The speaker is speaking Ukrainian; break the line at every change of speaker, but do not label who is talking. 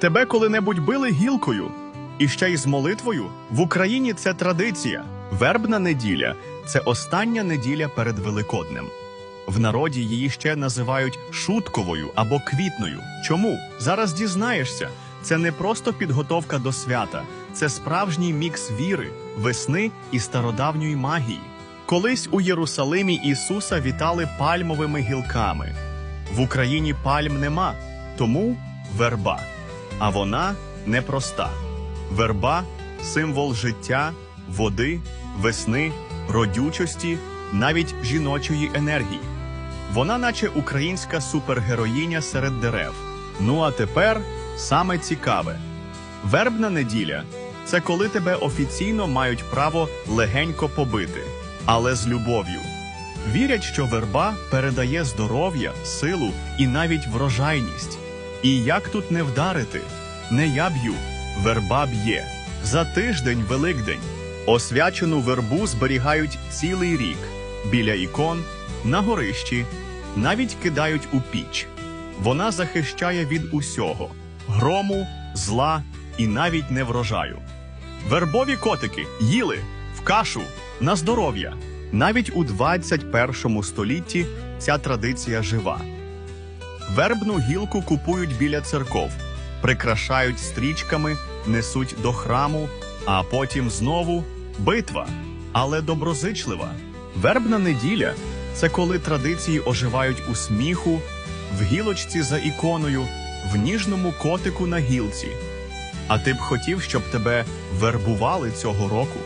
Тебе коли-небудь били гілкою? І ще й з молитвою? В Україні це традиція. Вербна неділя це остання неділя перед Великоднем. В народі її ще називають шутковою або квітною. Чому? Зараз дізнаєшся. Це не просто підготовка до свята, це справжній мікс віри, весни і стародавньої магії. Колись у Єрусалимі Ісуса вітали пальмовими гілками. В Україні пальм нема, тому верба. А вона непроста. Верба символ життя, води, весни, родючості, навіть жіночої енергії. Вона, наче українська супергероїня серед дерев. Ну а тепер саме цікаве: вербна неділя це коли тебе офіційно мають право легенько побити, але з любов'ю. Вірять, що верба передає здоров'я, силу і навіть врожайність. І як тут не вдарити? Не я б'ю, верба б'є. За тиждень Великдень. Освячену вербу зберігають цілий рік біля ікон, на горищі, навіть кидають у піч. Вона захищає від усього грому, зла і навіть неврожаю. Вербові котики їли в кашу на здоров'я. Навіть у 21 столітті ця традиція жива. Вербну гілку купують біля церков, прикрашають стрічками, несуть до храму, а потім знову битва, але доброзичлива. Вербна неділя це коли традиції оживають у сміху, в гілочці за іконою, в ніжному котику на гілці. А ти б хотів, щоб тебе вербували цього року?